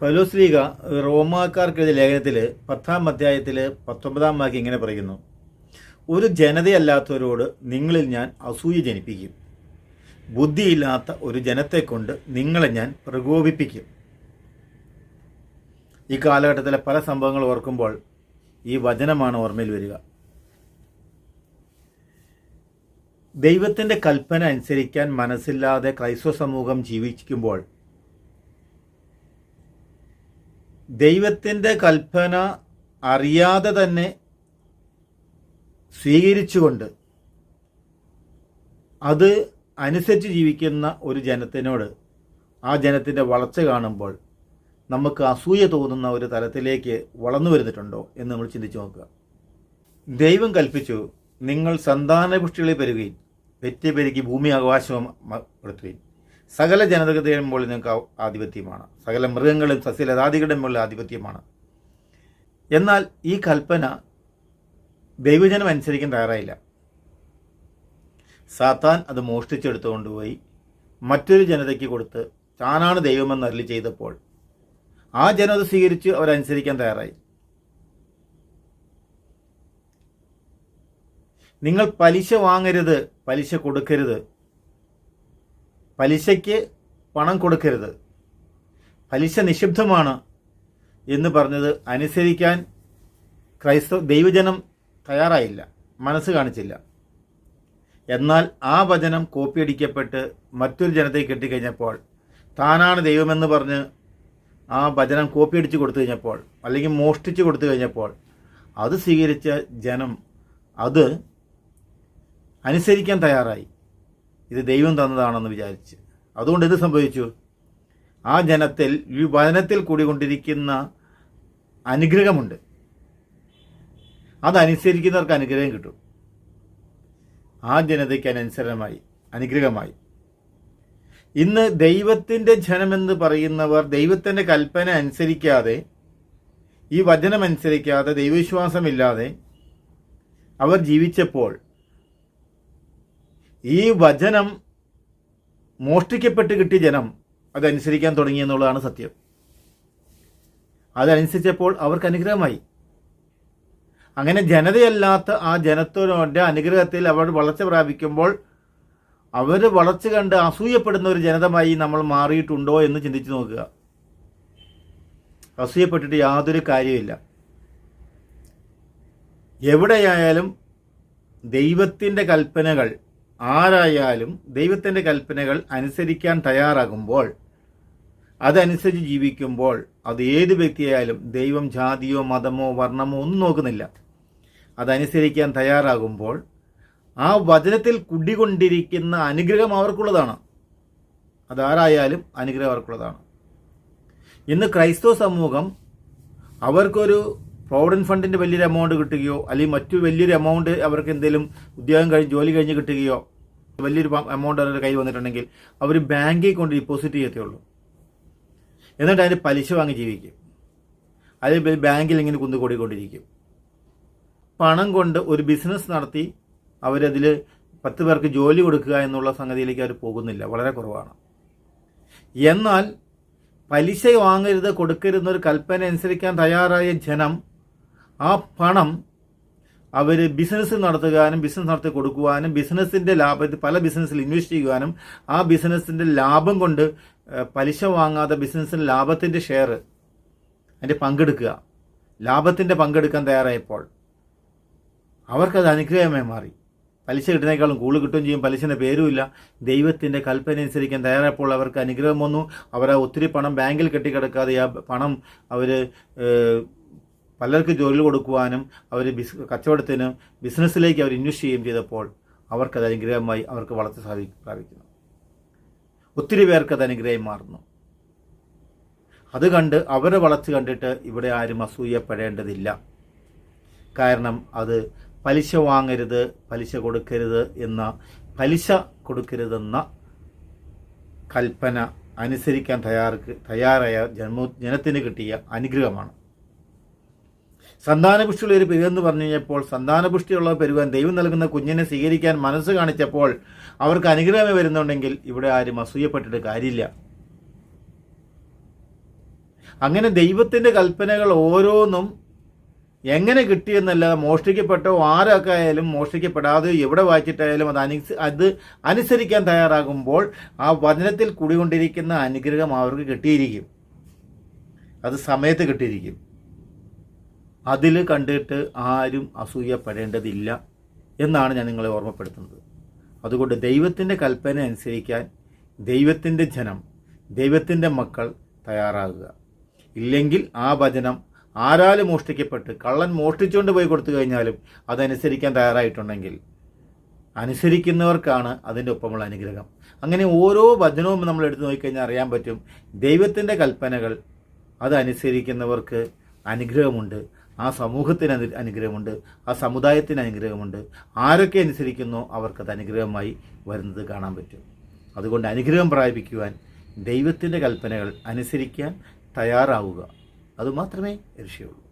പൗലോസ്ലീഗ റോമാക്കാർക്കെഴുതിയ ലേഖനത്തിൽ പത്താം അധ്യായത്തിൽ പത്തൊമ്പതാം വാക്യം ഇങ്ങനെ പറയുന്നു. ഒരു ജനതയല്ലാത്തവരോട് നിങ്ങളിൽ ഞാൻ അസൂയ ജനിപ്പിക്കും. ബുദ്ധിയില്ലാത്ത ഒരു ജനത്തെ കൊണ്ട് നിങ്ങളെ ഞാൻ പ്രകോപിപ്പിക്കും. ഈ കാലഘട്ടത്തിലെ പല സംഭവങ്ങൾ ഓർക്കുമ്പോൾ ഈ വചനമാണ് ഓർമ്മയിൽ വരിക. ദൈവത്തിന്റെ കൽപ്പന അനുസരിക്കാൻ മനസ്സില്ലാതെ ക്രൈസ്തവ സമൂഹം ജീവിക്കുമ്പോൾ ദൈവത്തിന്റെ കൽപ്പന അറിയാതെ തന്നെ സ്വീകരിച്ചുകൊണ്ട് അത് അനുസരിച്ച് ജീവിക്കുന്ന ഒരു ജനത്തിനോട് ആ ജനത്തിന്റെ വളർച്ച കാണുമ്പോൾ നമുക്ക് അസൂയ തോന്നുന്ന ഒരു തലത്തിലേക്ക് വളർന്നു വരുന്നിട്ടുണ്ടോ എന്ന് നമ്മൾ ചിന്തിച്ചു നോക്കുക. ദൈവം കൽപ്പിച്ചു നിങ്ങൾ സന്താനപുഷ്ടികളെ പെരുകയും പെറ്റി പെരുകി ഭൂമി അവകാശപ്പെടുത്തുകയും സകല ജനതകളുടെയും മുകളിൽ നിങ്ങൾക്ക് ആധിപത്യമാണ്. സകല മൃഗങ്ങളും സസ്യലതാദികളുടെ മുകളിൽ ആധിപത്യമാണ്. എന്നാൽ ഈ കൽപ്പന ദൈവജനം അനുസരിക്കാൻ തയ്യാറായില്ല. സാത്താൻ അത് മോഷ്ടിച്ചെടുത്തു കൊണ്ടുപോയി മറ്റൊരു ജനതയ്ക്ക് കൊടുത്ത് താനാണ് ദൈവമെന്ന് അരളി ചെയ്തപ്പോൾ ആ ജനത സ്വീകരിച്ച് അവരനുസരിക്കാൻ തയ്യാറായി. നിങ്ങൾ പലിശ വാങ്ങരുത് പലിശ കൊടുക്കരുത് പലിശയ്ക്ക് പണം കൊടുക്കരുത്. പലിശ നിഷിബ്ധമാണ് എന്ന് പറഞ്ഞത് അനുസരിക്കാൻ ക്രൈസ്തവ ദൈവജനം തയ്യാറായില്ല. മനസ്സ് കാണിച്ചില്ല. എന്നാൽ ആ വചനം കോപ്പിയടിക്കപ്പെട്ട് മറ്റൊരു ജനതയെ കെട്ടിക്കഴിഞ്ഞപ്പോൾ താനാണ് ദൈവമെന്ന് പറഞ്ഞ് ആ വചനം കോപ്പിയടിച്ച് കൊടുത്തു കഴിഞ്ഞപ്പോൾ അല്ലെങ്കിൽ മോഷ്ടിച്ച് കൊടുത്തു കഴിഞ്ഞപ്പോൾ അത് സ്വീകരിച്ച ജനം അത് അനുസരിക്കാൻ തയ്യാറായി. ഇത് ദൈവം തന്നതാണെന്ന് വിചാരിച്ച്. അതുകൊണ്ട് ഇത് സംഭവിച്ചു? ആ ജനത്തിൽ ഈ വചനത്തിൽ കൂടിക്കൊണ്ടിരിക്കുന്ന അനുഗ്രഹമുണ്ട്. അതനുസരിക്കുന്നവർക്ക് അനുഗ്രഹം കിട്ടും. ആ ജനതയ്ക്ക് അനുസരണമായി അനുഗ്രഹമായി. ഇന്ന് ദൈവത്തിന്റെ ജനമെന്ന് പറയുന്നവർ ദൈവത്തിന്റെ കൽപ്പന അനുസരിക്കാതെ ഈ വചനമനുസരിക്കാതെ ദൈവവിശ്വാസമില്ലാതെ അവർ ജീവിച്ചപ്പോൾ ഈ വചനം മോഷ്ടിക്കപ്പെട്ട് കിട്ടിയ ജനം അതനുസരിക്കാൻ തുടങ്ങി എന്നുള്ളതാണ് സത്യം. അതനുസരിച്ചപ്പോൾ അവർക്ക് അനുഗ്രഹമായി. അങ്ങനെ ജനതയല്ലാത്ത ആ ജനത്തോടെ അനുഗ്രഹത്തിൽ അവർ വളർച്ച പ്രാപിക്കുമ്പോൾ അവർ വളർച്ച കണ്ട് അസൂയപ്പെടുന്ന ഒരു ജനതമായി നമ്മൾ മാറിയിട്ടുണ്ടോ എന്ന് ചിന്തിച്ചു നോക്കുക. അസൂയപ്പെട്ടിട്ട് യാതൊരു കാര്യമില്ല എവിടെയായാലും ദൈവത്തിന്റെ കൽപ്പനകൾ ആരായാലും ദൈവത്തിന്റെ കൽപ്പനകൾ അനുസരിക്കാൻ തയ്യാറാകുമ്പോൾ അതനുസരിച്ച് ജീവിക്കുമ്പോൾ അത് ഏത് വ്യക്തിയായാലും ദൈവം ജാതിയോ മതമോ വർണമോ ഒന്നും നോക്കുന്നില്ല. അതനുസരിക്കാൻ തയ്യാറാകുമ്പോൾ ആ വചനത്തിൽ കുടികൊണ്ടിരിക്കുന്ന അനുഗ്രഹം അവർക്കുള്ളതാണ്. അതാരായാലും അനുഗ്രഹം അവർക്കുള്ളതാണ്. ഇന്ന് ക്രൈസ്തവ സമൂഹം അവർക്കൊരു പ്രോവിഡന്റ് ഫണ്ടിന്റെ വലിയൊരു എമൗണ്ട് കിട്ടുകയോ അല്ലെങ്കിൽ മറ്റു വലിയൊരു എമൗണ്ട് അവർക്ക് എന്തെങ്കിലും ഉദ്യോഗം കഴിഞ്ഞ് ജോലി കഴിഞ്ഞ് കിട്ടുകയോ വലിയൊരു എമൗണ്ട് അവരുടെ കയ്യിൽ വന്നിട്ടുണ്ടെങ്കിൽ അവർ ബാങ്കിൽ കൊണ്ട് ഡിപ്പോസിറ്റ് ചെയ്യത്തുള്ളൂ എന്നിട്ട് അതിന് പലിശ വാങ്ങി ജീവിക്കും. അതിൽ ബാങ്കിൽ ഇങ്ങനെ കുന്നുകൂടിക്കൊണ്ടിരിക്കും പണം കൊണ്ട് ഒരു ബിസിനസ് നടത്തി അവരതിൽ പത്ത് പേർക്ക് ജോലി കൊടുക്കുക എന്നുള്ള സംഗതിയിലേക്ക് അവർ പോകുന്നില്ല. വളരെ കുറവാണ്. എന്നാൽ പലിശ വാങ്ങരുത് കൊടുക്കരുതെന്നൊരു കൽപ്പന അനുസരിക്കാൻ തയ്യാറായ ജനം ആ പണം അവർ ബിസിനസ് നടത്തുവാനും ബിസിനസ് നടത്തി കൊടുക്കുവാനും ബിസിനസ്സിന്റെ ലാഭത്തിൽ പല ബിസിനസ്സിൽ ഇൻവെസ്റ്റ് ചെയ്യുവാനും ആ ബിസിനസ്സിന്റെ ലാഭം കൊണ്ട് പലിശ വാങ്ങാതെ ബിസിനസ്സിന്റെ ലാഭത്തിന്റെ ഷെയർ അതിന്റെ പങ്കെടുക്കുക. ലാഭത്തിന്റെ പങ്കെടുക്കാൻ തയ്യാറായപ്പോൾ അവർക്കത് അനുഗ്രഹമായി മാറി. പലിശ കിട്ടുന്നതിനേക്കാളും കൂടുതൽ കിട്ടുകയും ചെയ്യും. പലിശന്റെ പേരുമില്ല. ദൈവത്തിന്റെ കൽപ്പന അനുസരിക്കാൻ തയ്യാറായപ്പോൾ അവർക്ക് അനുഗ്രഹം വന്നു. അവർ ഒത്തിരി പണം ബാങ്കിൽ കെട്ടിക്കിടക്കാതെ ആ പണം അവർ പലർക്ക് ജോലി കൊടുക്കുവാനും അവർ ബിസ് കച്ചവടത്തിനും ബിസിനസ്സിലേക്ക് അവർ ഇൻവെസ്റ്റ് ചെയ്യുകയും ചെയ്തപ്പോൾ അവർക്കത് അനുഗ്രഹമായി അവർക്ക് വളർച്ച സാധി പ്രാപിക്കുന്നു. ഒത്തിരി പേർക്ക് അത് അനുഗ്രഹം മാറുന്നു. അത് കണ്ട് അവരെ വളർച്ച കണ്ടിട്ട് ഇവിടെ ആരും അസൂയപ്പെടേണ്ടതില്ല. കാരണം അത് പലിശ വാങ്ങരുത് പലിശ കൊടുക്കരുത് എന്ന പലിശ കൊടുക്കരുതെന്ന കൽപ്പന അനുസരിക്കാൻ തയ്യാർക്ക് തയ്യാറായ ജന്മ ജനത്തിന് കിട്ടിയ അനുഗ്രഹമാണ്. സന്താനപുഷ്ടിയുള്ള ഒരു പെരുവെന്ന് പറഞ്ഞു കഴിഞ്ഞപ്പോൾ സന്താനപുഷ്ടിയുള്ള പെരുവൻ ദൈവം നൽകുന്ന കുഞ്ഞിനെ സ്വീകരിക്കാൻ മനസ്സ് കാണിച്ചപ്പോൾ അവർക്ക് അനുഗ്രഹമേ വരുന്നുണ്ടെങ്കിൽ ഇവിടെ ആരും അസൂയപ്പെട്ടിട്ട് കാര്യമില്ല. അങ്ങനെ ദൈവത്തിന്റെ കൽപ്പനകൾ ഓരോന്നും എങ്ങനെ കിട്ടിയെന്നല്ല മോഷ്ടിക്കപ്പെട്ടോ ആരൊക്കെ ആയാലും മോഷ്ടിക്കപ്പെടാതെ എവിടെ വായിച്ചിട്ടായാലും അത് അനുസ അത് അനുസരിക്കാൻ തയ്യാറാകുമ്പോൾ ആ വചനത്തിൽ കുടികൊണ്ടിരിക്കുന്ന അനുഗ്രഹം അവർക്ക് കിട്ടിയിരിക്കും. അത് സമയത്ത് കിട്ടിയിരിക്കും. അതിൽ കണ്ടിട്ട് ആരും അസൂയപ്പെടേണ്ടതില്ല എന്നാണ് ഞാൻ നിങ്ങളെ ഓർമ്മപ്പെടുത്തുന്നത്. അതുകൊണ്ട് ദൈവത്തിന്റെ കൽപ്പന അനുസരിക്കാൻ ദൈവത്തിന്റെ ജനം ദൈവത്തിന്റെ മക്കൾ തയ്യാറാകുക. ഇല്ലെങ്കിൽ ആ വചനം ആരാലും മോഷ്ടിക്കപ്പെട്ട് കള്ളൻ മോഷ്ടിച്ചുകൊണ്ട് പോയി കൊടുത്തു കഴിഞ്ഞാലും അതനുസരിക്കാൻ തയ്യാറായിട്ടുണ്ടെങ്കിൽ അനുസരിക്കുന്നവർക്കാണ് അതിന്റെ ഒപ്പമുള്ള അനുഗ്രഹം. അങ്ങനെ ഓരോ വചനവും നമ്മൾ എടുത്തു നോക്കിക്കഴിഞ്ഞാൽ അറിയാൻ പറ്റും ദൈവത്തിന്റെ കൽപ്പനകൾ അതനുസരിക്കുന്നവർക്ക് അനുഗ്രഹമുണ്ട്. ആ സമൂഹത്തിന് അനുഗ്രഹമുണ്ട് ആ സമുദായത്തിന് അനുഗ്രഹമുണ്ട്. ആരൊക്കെ അനുസരിക്കുന്നോ അവർക്കത് അനുഗ്രഹമായി വരുന്നത് കാണാൻ പറ്റും. അതുകൊണ്ട് അനുഗ്രഹം പ്രാപിക്കുവാൻ ദൈവത്തിന്റെ കൽപ്പനകൾ അനുസരിക്കാൻ തയ്യാറാവുക. അതുമാത്രമേ രക്ഷയുള്ളൂ.